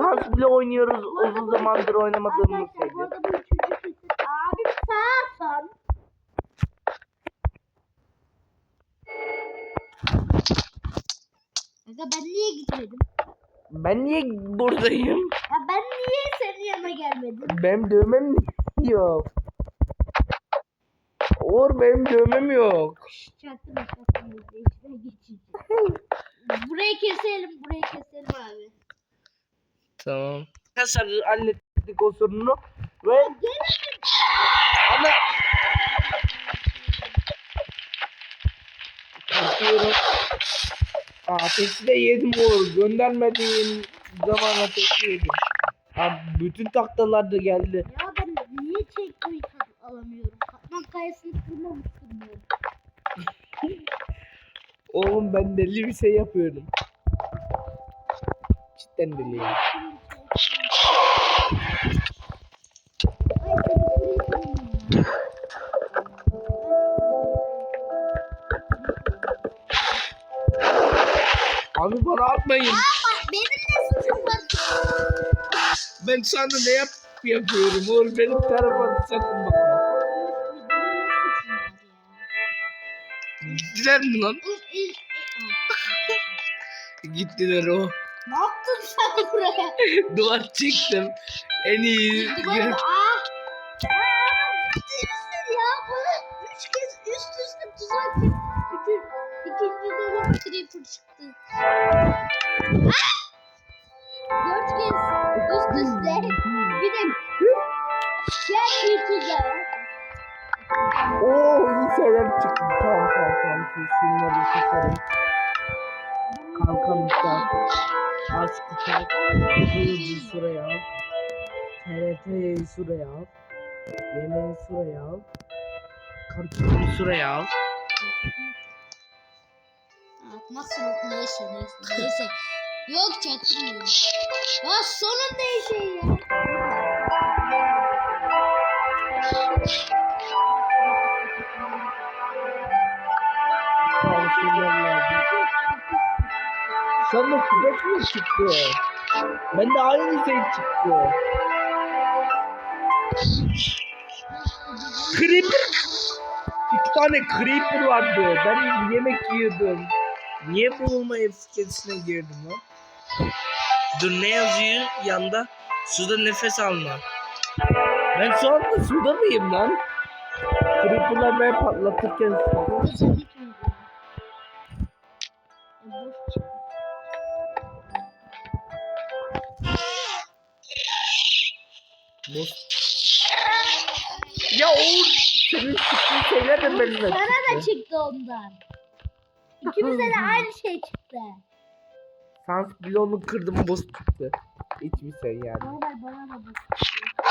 Sans bile oynuyoruz uzun zamandır oynamadığımız Arkadaşlar bu şeydi. arada bu üçüncü. Abi sağsan. Aga ben niye gitmedim? Ben niye buradayım? Ya ben niye senin yanına gelmedim? Benim dövmem yok. Uğur benim dövmem yok. Çaktım çaktım. Burayı keselim, burayı keselim abi. Tamam. Arkadaşlar hallettik o sorunu ve ama Kaçıyorum. Ateşi de yedim Uğur. Göndermediğin zaman ateşi yedim. Abi bütün taktalar da geldi. Ya ben niye checkpoint alamıyorum? Katman kayasını kırmamış bilmiyorum. Oğlum ben deli bir şey yapıyorum. Cidden deliyim. Abi bana atmayın. Benim de suçum var. Ben sana ne yap yapıyorum oğlum benim tarafa sakın bakma. Gittiler mi lan? Gittiler o. Buraya? Duvar çektim. En iyi. Yemeği şuraya al. Kartonu şuraya al. Nasıl neyse neyse neyse. Yok çaktırmıyorum. Ya sonunda şey ya. Şunlar lazım. Sana küpek mi çıktı? Ben de aynı şey çıktı. Creeper. İki tane creeper vardı. Ben yemek yiyordum. Niye bulma etkisine girdim lan? Dur ne yazıyor yanda? Suda nefes alma. Ben şu anda suda mıyım lan? Creeper'lar beni patlatırken suda. De benimle Sana da çıktı. çıktı ondan. İkimize de aynı şey çıktı. Sans bloğunu kırdım boş çıktı. Hiçbir şey yani. Bana da bana da boş çıktı.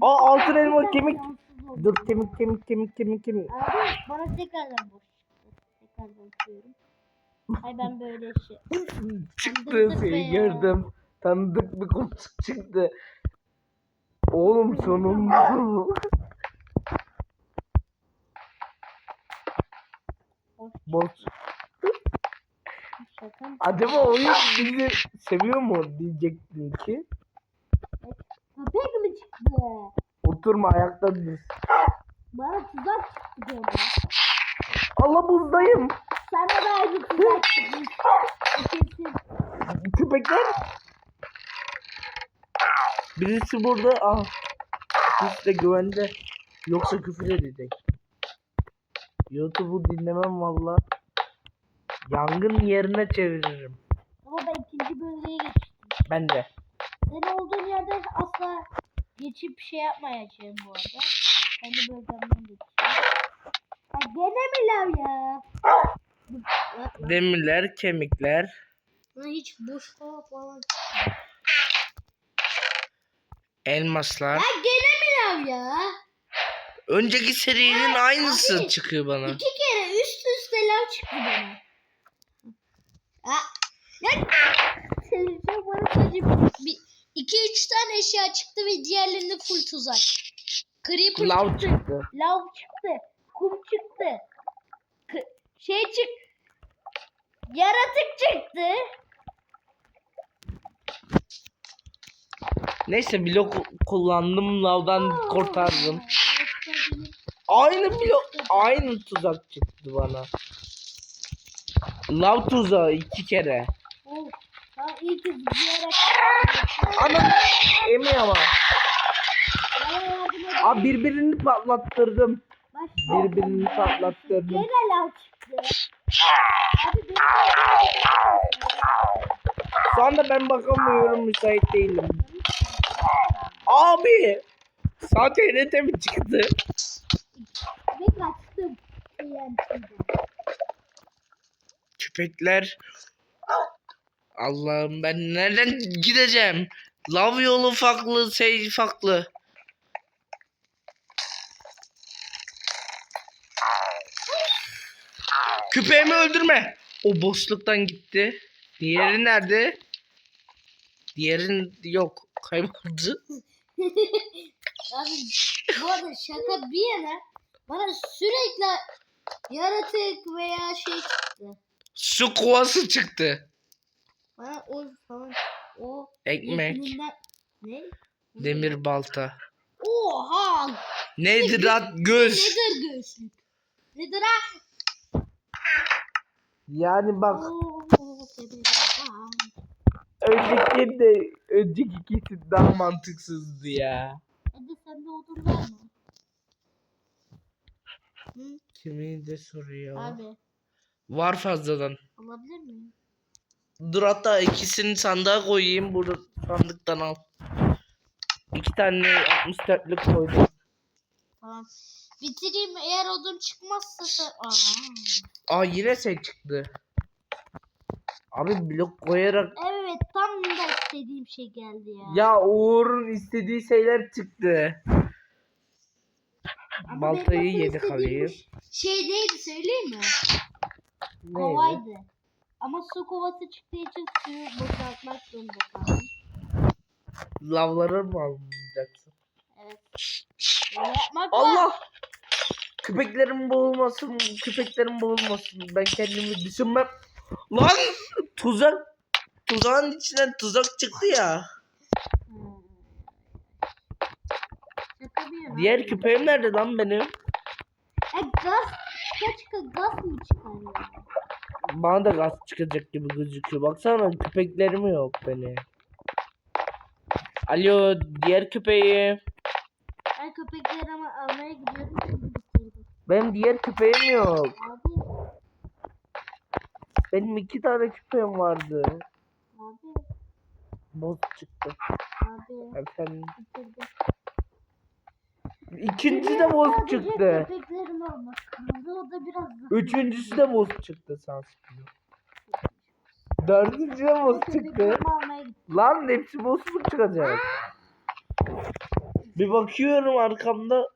Aa altın elma ben kemik. Dur kemik kemik kemik kemik kemik. Abi bana tekrardan boş çıktı. Tekrardan koyuyorum. Ay ben böyle şey. Çıktığı şeyi gördüm. Tanıdık bir koltuk çıktı. Oğlum sonunda. Mı? Acaba oyun bizi seviyor mu diyecektim ki. Köpek mi çıktı? Oturma ayakta dur. Bana tuzak çıktı böyle. Allah buzdayım. Sana da aynı tuzak çıktı. Köpekler. Birisi burada. Ah. Birisi de güvende. Yoksa küfür edecek. YouTube'u dinlemem valla. Yangın yerine çeviririm. Ama ben ikinci bölgeye geçtim. Ben de. Senin olduğun yerde asla geçip şey yapmayacağım bu arada. Kendi bölgemden geçeceğim. Ya gene mi lav ya? Demirler, kemikler. Lan hiç boş hava falan. Elmaslar. Ya gene mi lav ya? Önceki serinin aynısı abi. çıkıyor bana. İki kere üst üste lav çıktı bana. Ya, ya bana sadece bir, iki üç tane eşya çıktı ve diğerlerinde full tuzak. Creeper Lav çıktı. çıktı. Lav çıktı. Kum çıktı. K- şey çık. Yaratık çıktı. Neyse blok kullandım lavdan kurtardım. Aynı blok aynı tuzak çıktı bana. Lav tuzağı iki kere. Ana emi ama. Abi birbirini patlattırdım. Birbirini patlattırdım. Gene lav çıktı. Şu anda ben bakamıyorum müsait değilim. Abi. Sağ TRT mi çıktı? Ve kaçtım. Köpekler. Allah'ım ben nereden gideceğim? Lav yolu farklı, şey farklı. Köpeğimi öldürme. O boşluktan gitti. Diğeri nerede? Diğerin yok. Kayboldu. Abi bu arada şaka bir yana bana sürekli yaratık veya şey çıktı. Su kovası çıktı. Bana o falan o Ekmek. yakınından- ne? Demir balta. Oha! Nedir at göz. Nedir göğüslük? Nedir ha? Yani bak önceki de önceki kesit daha mantıksızdı ya. Hadi sende odun var mı? Hı, Kimin de soruyor. abi Var fazladan. alabilir miyim? Dur hatta ikisini sandığa koyayım. Burada sandıktan al. İki tane 64'lük koydum. Tamam. Bitireyim eğer odun çıkmazsa sen... Aa. Aa yine şey çıktı. Abi blok koyarak Evet tam da istediğim şey geldi ya. ya Uğur'un istediği şeyler çıktı. Ama Baltayı istediğim alayım. Şey neydi söyleyeyim mi? Neydi? Kovaydı. Ama su kovası çıktığı için suyu boşaltmak zorunda kaldım. Lavları mı alacaksın? Evet. Öyle yapmak var. Allah! Köpeklerim boğulmasın, köpeklerim boğulmasın. Ben kendimi düşünmem. Lan! Tuzak! Tuzağın içinden tuzak çıktı ya. Diğer köpeğim nerede lan benim? E gaz çıka gaz mı çıkar ya? Bana da gaz çıkacak gibi gözüküyor. Baksana köpeklerim yok benim. Alo diğer köpeği. Ben köpekleri ama almaya gidiyorum. Benim diğer köpeğim yok. Abi, Benim iki tane köpeğim vardı. abi, Boz çıktı. abi Efendim. bitirdim. İkincisi de boz çıktı. Köpeklerim olmak kaldı. O da biraz zor. Üçüncüsü de boz çıktı sans Dördüncü de boz çıktı. Köpeklerimi almaya gittim. Lan hepsi bozuk çıkacak. Bir bakıyorum arkamda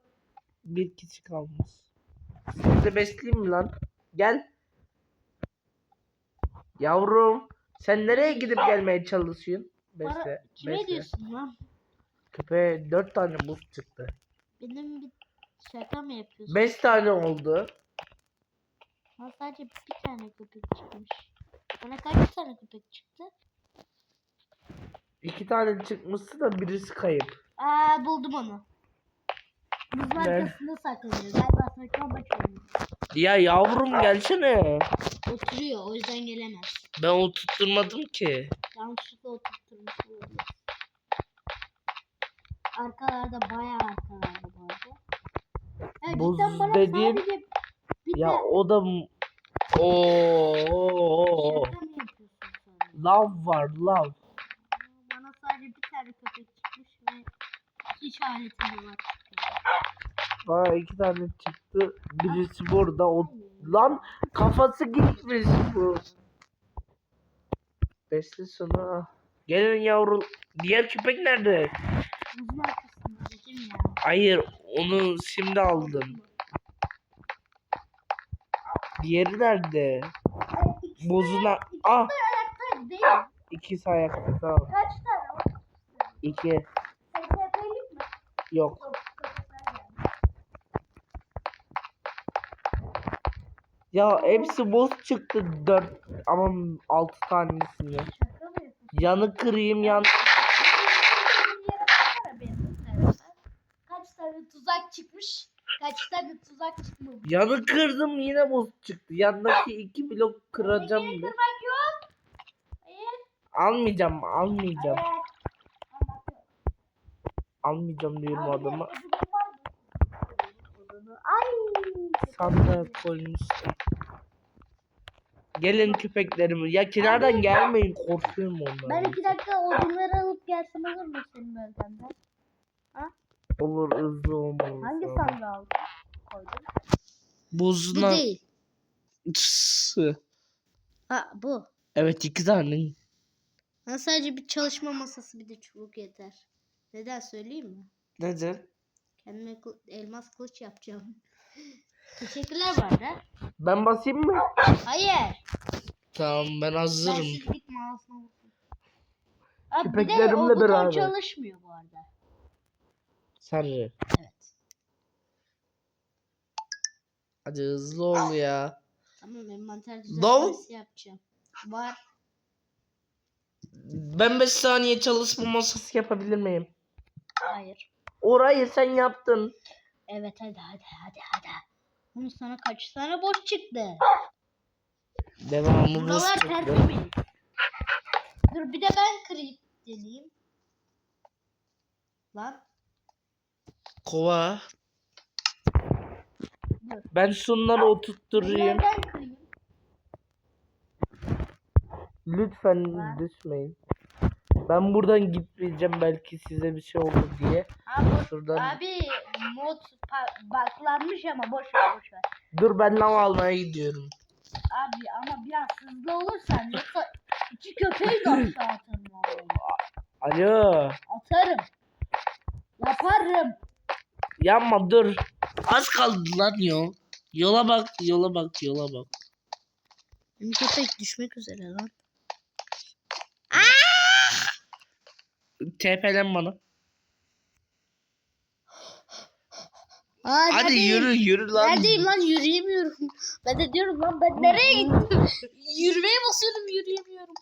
bir kişi kalmış. Sizi de besleyeyim mi lan? Gel. Yavrum sen nereye gidip gelmeye çalışıyorsun? Para, Besle. kime besle. diyorsun lan? Köpeğe dört tane buz çıktı. Benim bir şaka mı yapıyorsun? Beş tane oldu. Bana sadece bir tane köpek çıkmış. Bana kaç tane köpek çıktı? İki tane çıkmıştı da birisi kayıp. Aa buldum onu. Buzun arkasında saklanıyor. Galiba oynuyor. Ya yavrum gelsene. Oturuyor o yüzden gelemez. Ben o tutturmadım ki. Yanlışlıkla oturtturmuş olabilir. Arkalarda bayağı arkalarda bu arada. Ya Buz bana dediğim- sadece bir Ya tane o da sen? Lav var lav. Bana sadece bir tane köpek çıkmış ve hiç aletinde var. Bana iki tane çıktı. Birisi burada. O... Lan kafası gitmiş bu. Besle sana. Gelin yavru. Diğer köpek nerede? Hayır onu şimdi aldım. Diğeri nerede? Bozuna... Ah ikisi ayakta tamam. Kaç tane? İki. Yok. Ya hepsi boz çıktı. Dört ama altı tanesini. Yanı kırayım yan. Kaç tane tuzak çıkmamış. Yanı kırdım yine boz çıktı. Yandaki iki blok kıracağım. Bir. kırmak yok. Hayır. Almayacağım almayacağım. Anlatıyorum. Almayacağım diyorum adama. Ay. Sandığa koymuştum. Gelin köpeklerim. Ya kenardan gelmeyin korkuyorum Ben ondan. iki dakika odunları alıp gelsem olur mu senin bölgenden? Olur hızlı olmalı. Hangi sana. sandığı aldın? Koydun. Bu değil. Tısı. Ha bu. Evet iki tane. Ben sadece bir çalışma masası bir de çubuk yeter. Neden söyleyeyim mi? Neden? Kendime kıl- elmas kılıç yapacağım. Teşekkürler bu arada. Ben basayım mı? Hayır. Tamam ben hazırım. Vurdum. Abi bir de Köpeklerimle o buton beraber. çalışmıyor bu arada. Mi? Evet. Hadi hızlı ol ya. Tamam envanter Dol. düzenlemesi yapacağım. Var. Ben 5 saniye çalışma masası yapabilir miyim? Hayır. Orayı sen yaptın. Evet hadi hadi hadi hadi. Bunun sana kaç tane boş çıktı? Devamı Buralar buz çıktı. tertemiz. Dur bir de ben kırayım deneyeyim. Lan. Kova. Ben şunları oturtturayım. Lütfen düşmeyin. Ben buradan gitmeyeceğim belki size bir şey olur diye. Abi, Şuradan. abi mod baklanmış ama boş ver boş ver. Dur ben lav almaya gidiyorum. Abi ama biraz hızlı olursan yoksa iki köpeği de aşağı atarım. Alo. Atarım. Yaparım. Yanma dur. Az kaldı lan yol. Yola bak, yola bak, yola bak. Benim köpek düşmek üzere lan. TP'len bana. Aa, Hadi neredeyim? yürü yürü lan. Neredeyim lan yürüyemiyorum. Ben de diyorum lan ben nereye gittim? Yürümeye basıyorum yürüyemiyorum.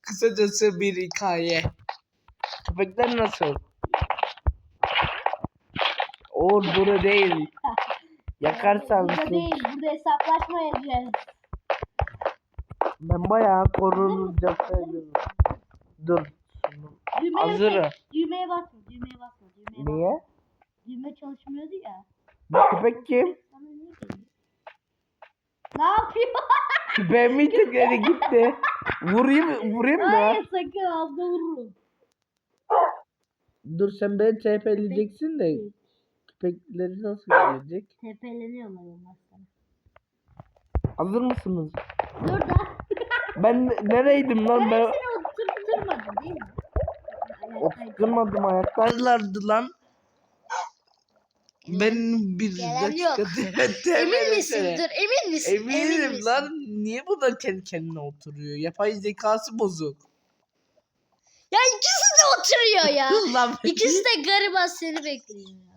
Kısacası bir hikaye. Köpekler nasıl? O burada değil. Yakarsan Burada değil burada hesaplaşma edeceğiz. Ben bayağı korunacak sayıyorum. Dur. Düğmeye, Hazırım. düğmeye basma düğmeye basma düğmeye basma. Niye? Düğme çalışmıyordu ya. Bu köpek kim? Sana niye geliyor? Ne yapıyor? Köpeğimi tıkladı gitti. Vurayım, vurayım mı? Hayır sakın ağzına vururum. Dur sen beni TP'leyeceksin de köpekleri nasıl gelecek? Tepeleniyorlar onlar sana. Hazır mısınız? Dur da. Ben nereydim lan Ben ben? seni oturtturmadım değil mi? Oturmadım ayaklarlardı lan. Ben bir Gelen dakika yok. Emin misin? Dur emin misin? Emin Eminim misin? lan. Niye bu da kendi kendine oturuyor? Yapay zekası bozuk. Ya ikisi de oturuyor ya. lan İkisi de gariban seni bekliyor ya.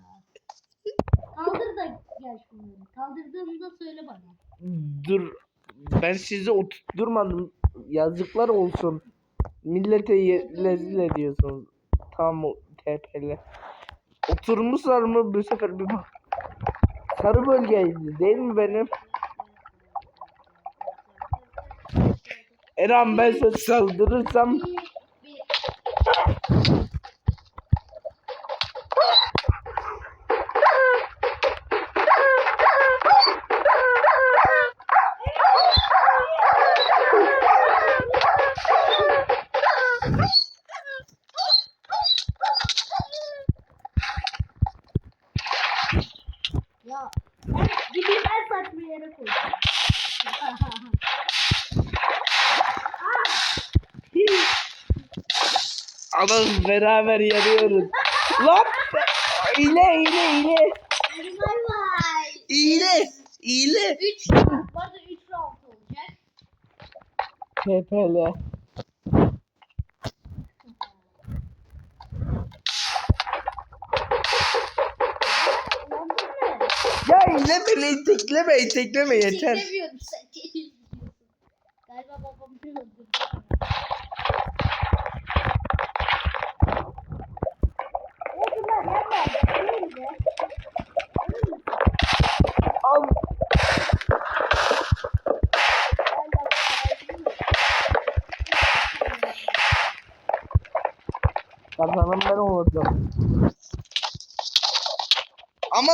Kaldır da gel şunları. Kaldırdığında söyle bana. Dur. Ben sizi oturtturmadım. Yazıklar olsun. Millete ye- rezil ediyorsunuz. Tamam o TP'le. Oturmuşlar mı bu sefer bir bak. Sarı bölgeydi değil mi benim? Eren ben size saldırırsam Bir, bir. Ya ben gideyim en saçma yere koyacağım. Alalım beraber yarıyoruz. Lan! İle ile ile. İle. İle. 3 round. Bu arada 3 round olacak. Mı? Ya ile beni tekleme tekleme yeter. Çekemiyorum sen çekemiyorsun. Galiba babam bir öldürdü. O bunlar yerler değil de. Kazanan ben olacağım. Ama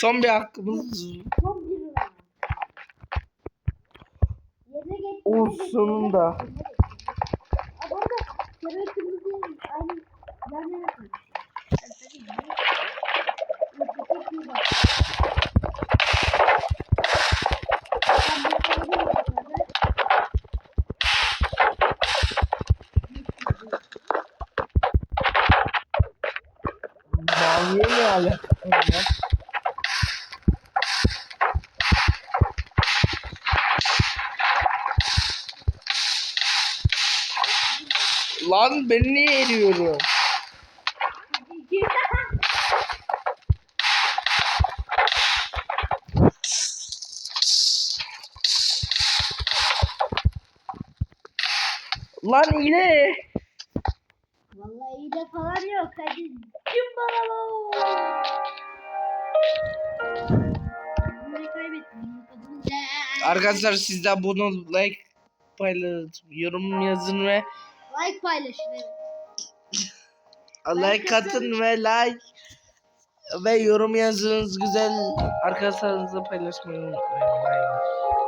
son bir hakkımız Son bir round. Yerine geç. O yerine var? Lan ben niye eriyorum? Lan yine. Vallahi iyi de falan yok. Hadi ne? Arkadaşlar siz de bunu like paylaşın, yorum yazın ve Like paylaşın evet. like atın ve like ve yorum yazınız güzel arkadaşlarınızla paylaşmayı unutmayın. Bye.